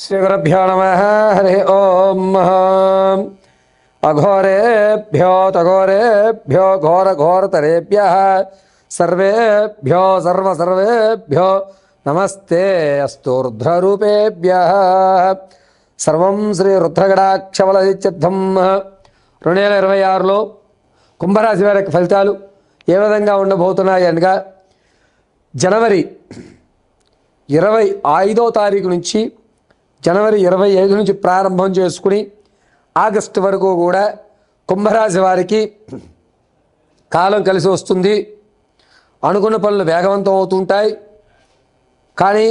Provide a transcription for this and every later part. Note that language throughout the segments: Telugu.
శ్రీగురుభ్యో నమ హరి ఓం అఘోరేభ్యో తఘోరేభ్యో ఘోర ఘోరతరేభ్య సర్వేభ్యో సర్వ సర్వేభ్యో నమస్తే అస్తు సర్వం శ్రీ రుద్రగడాక్షవలచిద్ధం రెండు వేల ఇరవై ఆరులో కుంభరాశి వారి యొక్క ఫలితాలు ఏ విధంగా ఉండబోతున్నాయి అనగా జనవరి ఇరవై ఐదో తారీఖు నుంచి జనవరి ఇరవై ఐదు నుంచి ప్రారంభం చేసుకుని ఆగస్టు వరకు కూడా కుంభరాశి వారికి కాలం కలిసి వస్తుంది. అనుకున్న పనులు వేగవంతం అవుతుంటాయి. కానీ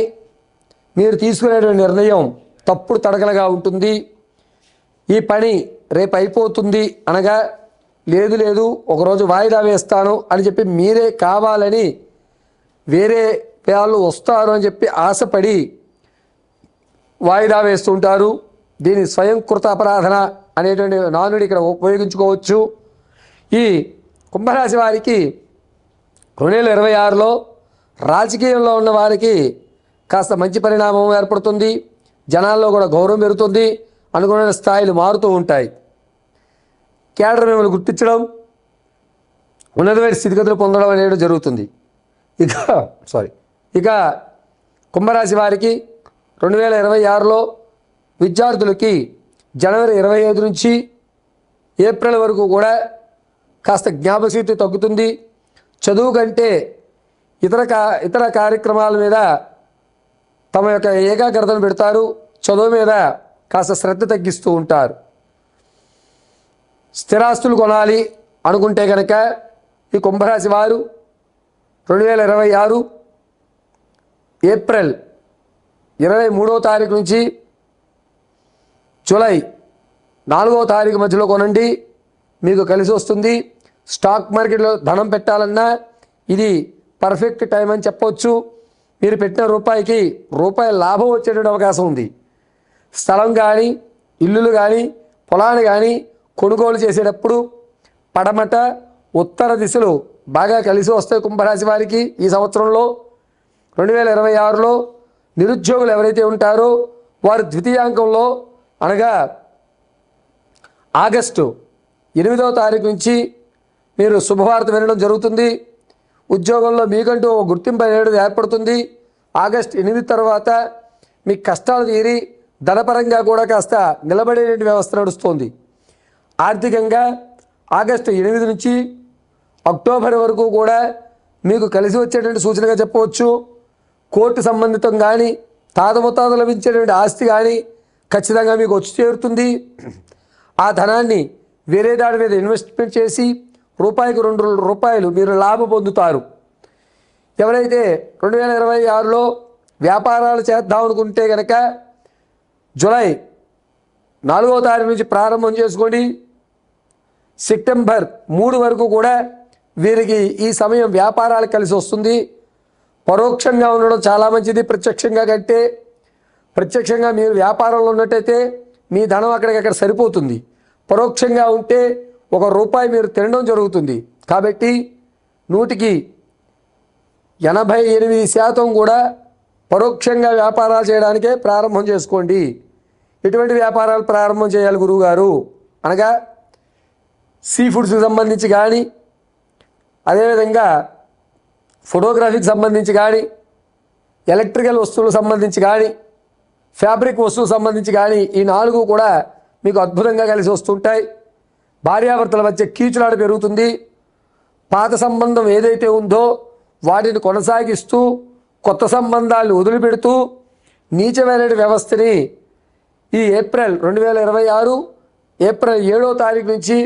మీరు తీసుకునేటువంటి నిర్ణయం తప్పుడు తడకలుగా ఉంటుంది. ఈ పని రేపు అయిపోతుంది అనగా లేదు లేదు ఒకరోజు వాయిదా వేస్తాను అని చెప్పి మీరే కావాలని వేరే వాళ్ళు వస్తారు అని చెప్పి ఆశపడి వాయిదా వేస్తుంటారు. దీని స్వయంకృత అపరాధన అనేటువంటి నానుడి ఇక్కడ ఉపయోగించుకోవచ్చు. ఈ కుంభరాశి వారికి రెండు వేల ఇరవై ఆరులో రాజకీయంలో ఉన్న వారికి కాస్త మంచి పరిణామం ఏర్పడుతుంది. జనాల్లో కూడా గౌరవం పెరుగుతుంది. అనుకున్న స్థాయిలు మారుతూ ఉంటాయి. కేడర్ మిమ్మల్ని గుర్తించడం ఉన్నతమైన స్థితిగతులు పొందడం అనేది జరుగుతుంది. ఇక సారీ ఇక కుంభరాశి వారికి రెండు వేల ఇరవై ఆరులో విద్యార్థులకి జనవరి ఇరవై ఐదు నుంచి ఏప్రిల్ వరకు కూడా కాస్త జ్ఞాపశక్తి తగ్గుతుంది. చదువు కంటే ఇతర కా ఇతర కార్యక్రమాల మీద తమ యొక్క ఏకాగ్రతను పెడతారు. చదువు మీద కాస్త శ్రద్ధ తగ్గిస్తూ ఉంటారు. స్థిరాస్తులు కొనాలి అనుకుంటే కనుక ఈ కుంభరాశి వారు రెండు వేల ఇరవై ఆరు ఏప్రిల్ ఇరవై మూడవ తారీఖు నుంచి జూలై నాలుగవ తారీఖు మధ్యలో కొనండి. మీకు కలిసి వస్తుంది. స్టాక్ మార్కెట్లో ధనం పెట్టాలన్నా ఇది పర్ఫెక్ట్ టైం అని చెప్పవచ్చు మీరు పెట్టిన రూపాయికి రూపాయి లాభం వచ్చేటువంటి అవకాశం ఉంది. స్థలం కానీ ఇల్లులు కానీ పొలాన్ని కానీ కొనుగోలు చేసేటప్పుడు పడమట ఉత్తర దిశలు బాగా కలిసి వస్తాయి కుంభరాశి వారికి ఈ సంవత్సరంలో. రెండు వేల ఇరవై ఆరులో నిరుద్యోగులు ఎవరైతే ఉంటారో వారు ద్వితీయాంకంలో అనగా ఆగస్టు ఎనిమిదవ తారీఖు నుంచి మీరు శుభవార్త వినడం జరుగుతుంది. ఉద్యోగంలో మీకంటూ ఒక గుర్తింపు అనేది ఏర్పడుతుంది. ఆగస్ట్ ఎనిమిది తర్వాత మీ కష్టాలు తీరి ధనపరంగా కూడా కాస్త నిలబడేటువంటి వ్యవస్థ నడుస్తుంది. ఆర్థికంగా ఆగస్టు ఎనిమిది నుంచి అక్టోబర్ వరకు కూడా మీకు కలిసి వచ్చేటువంటి సూచనగా చెప్పవచ్చు. కోర్టు సంబంధితం కానీ తాత ముత్తాత లభించేటువంటి ఆస్తి కానీ ఖచ్చితంగా మీకు వచ్చి చేరుతుంది. ఆ ధనాన్ని వేరే దాని మీద ఇన్వెస్ట్మెంట్ చేసి రూపాయికి రెండు రూపాయలు మీరు లాభం పొందుతారు. ఎవరైతే రెండు వేల ఇరవై ఆరులో వ్యాపారాలు చేద్దాం అనుకుంటే కనుక జూలై నాలుగో తారీఖు నుంచి ప్రారంభం చేసుకోండి సెప్టెంబర్ మూడు వరకు కూడా వీరికి ఈ సమయం వ్యాపారాలు కలిసి వస్తుంది. పరోక్షంగా ఉండడం చాలా మంచిది. ప్రత్యక్షంగా కంటే ప్రత్యక్షంగా మీరు వ్యాపారంలో ఉన్నట్టయితే మీ ధనం అక్కడికక్కడ సరిపోతుంది. పరోక్షంగా ఉంటే ఒక రూపాయి మీరు తినడం జరుగుతుంది. కాబట్టి నూటికి ఎనభై ఎనిమిది శాతం కూడా పరోక్షంగా వ్యాపారాలు చేయడానికే ప్రారంభం చేసుకోండి. ఎటువంటి వ్యాపారాలు ప్రారంభం చేయాలి గురువుగారు? అనగా సీ ఫుడ్స్కి సంబంధించి కానీ అదేవిధంగా ఫోటోగ్రఫీకి సంబంధించి కానీ ఎలక్ట్రికల్ వస్తువులకు సంబంధించి కానీ ఫ్యాబ్రిక్ వస్తువులకు సంబంధించి కానీ ఈ నాలుగు కూడా మీకు అద్భుతంగా కలిసి వస్తుంటాయి. భార్యాభర్తల మధ్య కీచులాట పెరుగుతుంది. పాత సంబంధం ఏదైతే ఉందో వాటిని కొనసాగిస్తూ కొత్త సంబంధాలను వదిలిపెడుతూ నీచమైన వ్యవస్థని ఈ ఏప్రిల్ రెండు వేల ఇరవై ఆరు ఏప్రిల్ ఏడో తారీఖు నుంచి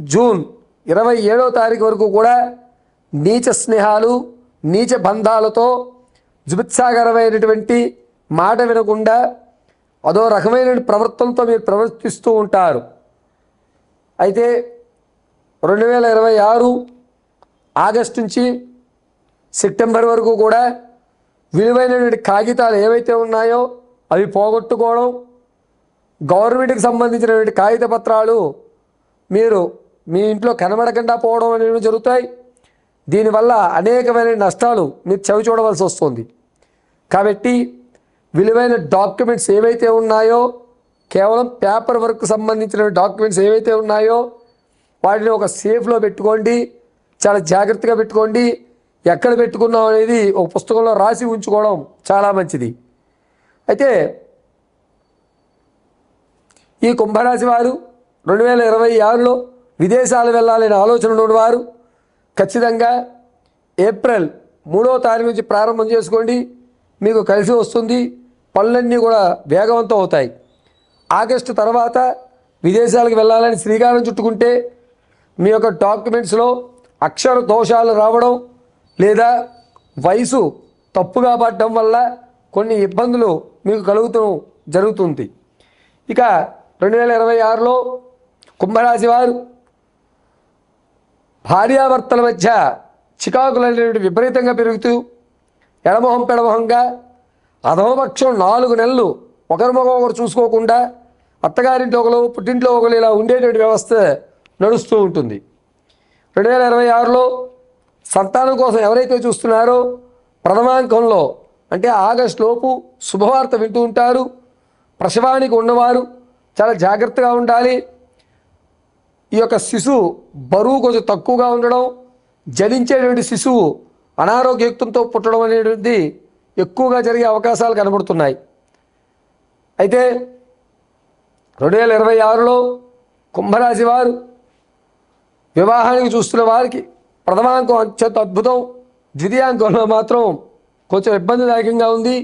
జూన్ ఇరవై ఏడో తారీఖు వరకు కూడా నీచ స్నేహాలు నీచ బంధాలతో జుభుత్సాగరమైనటువంటి మాట వినకుండా అదో రకమైన ప్రవర్తనతో మీరు ప్రవర్తిస్తూ ఉంటారు. అయితే రెండు వేల ఇరవై ఆరు ఆగస్టు నుంచి సెప్టెంబర్ వరకు కూడా విలువైనటువంటి కాగితాలు ఏవైతే ఉన్నాయో అవి పోగొట్టుకోవడం గవర్నమెంట్కి సంబంధించినటువంటి కాగిత పత్రాలు మీరు మీ ఇంట్లో కనబడకుండా పోవడం అనేవి జరుగుతాయి. దీనివల్ల అనేకమైన నష్టాలు మీరు చవి చూడవలసి వస్తుంది. కాబట్టి విలువైన డాక్యుమెంట్స్ ఏవైతే ఉన్నాయో కేవలం పేపర్ వర్క్ సంబంధించిన డాక్యుమెంట్స్ ఏవైతే ఉన్నాయో వాటిని ఒక సేఫ్లో పెట్టుకోండి చాలా జాగ్రత్తగా పెట్టుకోండి. ఎక్కడ పెట్టుకున్నాం అనేది ఒక పుస్తకంలో రాసి ఉంచుకోవడం చాలా మంచిది. అయితే ఈ కుంభరాశి వారు రెండు వేల ఇరవై ఆరులో విదేశాలు వెళ్ళాలనే ఆలోచన ఉన్నవారు ఖచ్చితంగా ఏప్రిల్ మూడవ తారీఖు నుంచి ప్రారంభం చేసుకోండి. మీకు కలిసి వస్తుంది. పనులన్నీ కూడా వేగవంతం అవుతాయి. ఆగస్టు తర్వాత విదేశాలకు వెళ్ళాలని శ్రీకారం చుట్టుకుంటే మీ యొక్క డాక్యుమెంట్స్లో అక్షర దోషాలు రావడం లేదా వయసు తప్పుగా పడడం వల్ల కొన్ని ఇబ్బందులు మీకు కలుగుతూ జరుగుతుంది. ఇక రెండు వేల ఇరవై ఆరులో కుంభరాశి వారు భార్యాభర్తల మధ్య చికాకులు అనేటువంటి విపరీతంగా పెరుగుతూ ఎడమొహం పెడమొహంగా అధమపక్షం నాలుగు నెలలు ఒకరి ముఖం ఒకరు చూసుకోకుండా అత్తగారింట్లో ఒకరు పుట్టింట్లో ఒకరు ఇలా ఉండేటువంటి వ్యవస్థ నడుస్తూ ఉంటుంది. రెండు వేల ఇరవై ఆరులో సంతానం కోసం ఎవరైతే చూస్తున్నారో ప్రథమాంకంలో అంటే ఆగస్టు లోపు శుభవార్త వింటూ ఉంటారు. ప్రసవానికి ఉన్నవారు చాలా జాగ్రత్తగా ఉండాలి. ఈ యొక్క శిశువు బరువు కొంచెం తక్కువగా ఉండడం జలించేటువంటి శిశువు అనారోగ్యయుక్తంతో పుట్టడం అనేటువంటిది ఎక్కువగా జరిగే అవకాశాలు కనబడుతున్నాయి. అయితే రెండు వేల ఇరవై ఆరులో కుంభరాశి వారు వివాహానికి చూస్తున్న వారికి ప్రథమాంకం అత్యంత అద్భుతం. ద్వితీయాంకంలో మాత్రం కొంచెం ఇబ్బందిదాయకంగా ఉంది.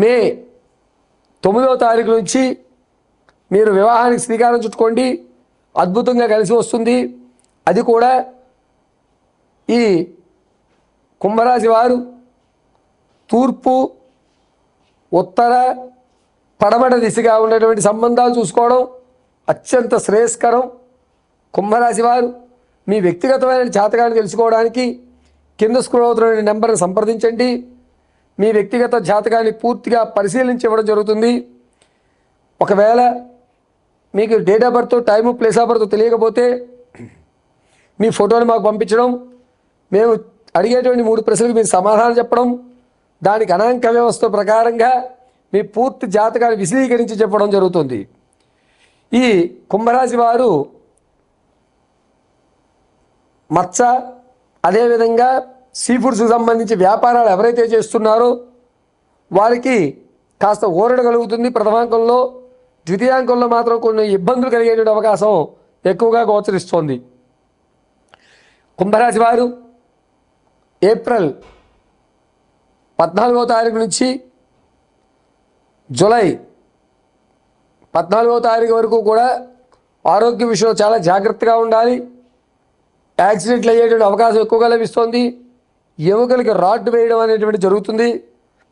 మే తొమ్మిదవ తారీఖు నుంచి మీరు వివాహానికి శ్రీకారం చుట్టుకోండి. అద్భుతంగా కలిసి వస్తుంది. అది కూడా ఈ కుంభరాశి వారు తూర్పు ఉత్తర పడమట దిశగా ఉన్నటువంటి సంబంధాలు చూసుకోవడం అత్యంత శ్రేయస్కరం. కుంభరాశి వారు మీ వ్యక్తిగతమైన జాతకాన్ని తెలుసుకోవడానికి కింద స్క్రోల్ అవుతున్న నెంబర్ని సంప్రదించండి. మీ వ్యక్తిగత జాతకాన్ని పూర్తిగా పరిశీలించి ఇవ్వడం జరుగుతుంది. ఒకవేళ మీకు date of birth time place of birth తెలియకపోతే మీ ఫోటోని మాకు పంపించడం మేము అడిగేటువంటి మూడు ప్రశ్నలకు మీరు సమాధానం చెప్పడం దానికి అనాంక వ్యవస్థ ప్రకారంగా మీ పూర్తి జాతకాన్ని విశదీకరించి చెప్పడం జరుగుతుంది. ఈ కుంభరాశి వారు మచ్చ అదేవిధంగా సీ ఫుడ్స్కి సంబంధించి వ్యాపారాలు ఎవరైతే చేస్తున్నారో వారికి కాస్త ఊరట కలుగుతుంది ప్రథమాంకంలో. ద్వితీయాంకంలో మాత్రం కొన్ని ఇబ్బందులు కలిగేటువంటి అవకాశం ఎక్కువగా గోచరిస్తోంది. కుంభరాశి వారు ఏప్రిల్ పద్నాలుగో తారీఖు నుంచి జూలై పద్నాలుగో తారీఖు వరకు కూడా ఆరోగ్య విషయంలో చాలా జాగ్రత్తగా ఉండాలి. యాక్సిడెంట్లు అయ్యేటువంటి అవకాశం ఎక్కువగా లభిస్తుంది. ఎముకలకి రాడ్ వేయడం అనేటువంటి జరుగుతుంది.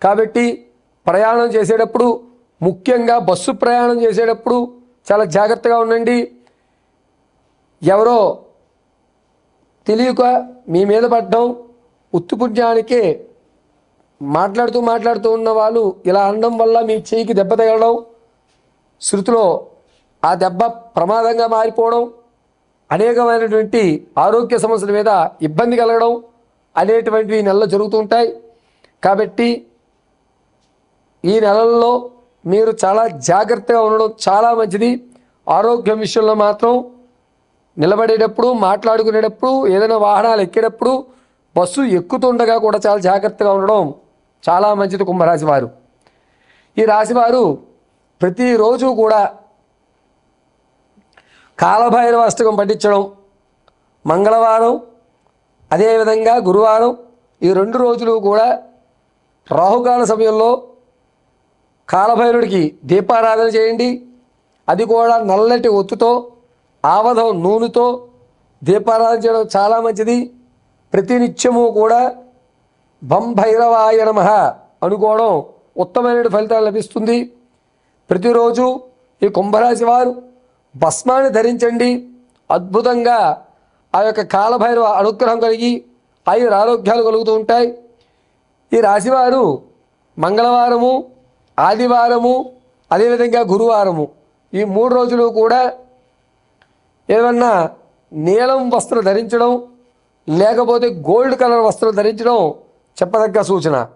కాబట్టి ప్రయాణం చేసేటప్పుడు ముఖ్యంగా బస్సు ప్రయాణం చేసేటప్పుడు చాలా జాగ్రత్తగా ఉండండి. ఎవరో తెలియక మీ మీద పడ్డం ఉత్తుపుణ్యానికే మాట్లాడుతూ మాట్లాడుతూ ఉన్న వాళ్ళు ఇలా అనడం వల్ల మీ చేయికి దెబ్బ తగలడం శృతిలో ఆ దెబ్బ ప్రమాదంగా మారిపోవడం అనేకమైనటువంటి ఆరోగ్య సమస్యల మీద ఇబ్బంది కలగడం అనేటువంటివి ఈ నెలలో జరుగుతుంటాయి కాబట్టి ఈ నెలల్లో మీరు చాలా జాగ్రత్తగా ఉండడం చాలా మంచిది. ఆరోగ్యం విషయంలో మాత్రం నిలబడేటప్పుడు మాట్లాడుకునేటప్పుడు ఏదైనా వాహనాలు ఎక్కేటప్పుడు బస్సు ఎక్కుతుండగా కూడా చాలా జాగ్రత్తగా ఉండడం చాలా మంచిది కుంభరాశి వారు ఈ రాశివారు ప్రతిరోజు కూడా కాలభైరవ అష్టకం పఠించడం మంగళవారం అదేవిధంగా గురువారం ఈ రెండు రోజులు కూడా రాహుకాల సమయంలో కాలభైరుడికి దీపారాధన చేయండి. అది కూడా నల్లటి ఒత్తుతో ఆవధం నూనెతో దీపారాధన చేయడం చాలా మంచిది. ప్రతినిత్యము కూడా బం భైరవాయ నమ అనుకోవడం ఉత్తమైన ఫలితాలు లభిస్తుంది. ప్రతిరోజు ఈ కుంభరాశి వారు భస్మాన్ని ధరించండి. అద్భుతంగా ఆ యొక్క కాలభైరవ అనుగ్రహం కలిగి ఆయుర ఆరోగ్యాలు కలుగుతూ ఉంటాయి. ఈ రాశివారు మంగళవారము ఆదివారము అదేవిధంగా గురువారము. ఈ మూడు రోజులు కూడా ఏమన్నా నీలం వస్త్రం ధరించడం లేకపోతే గోల్డ్ కలర్ వస్త్రం ధరించడం చెప్పదగ్గ సూచన.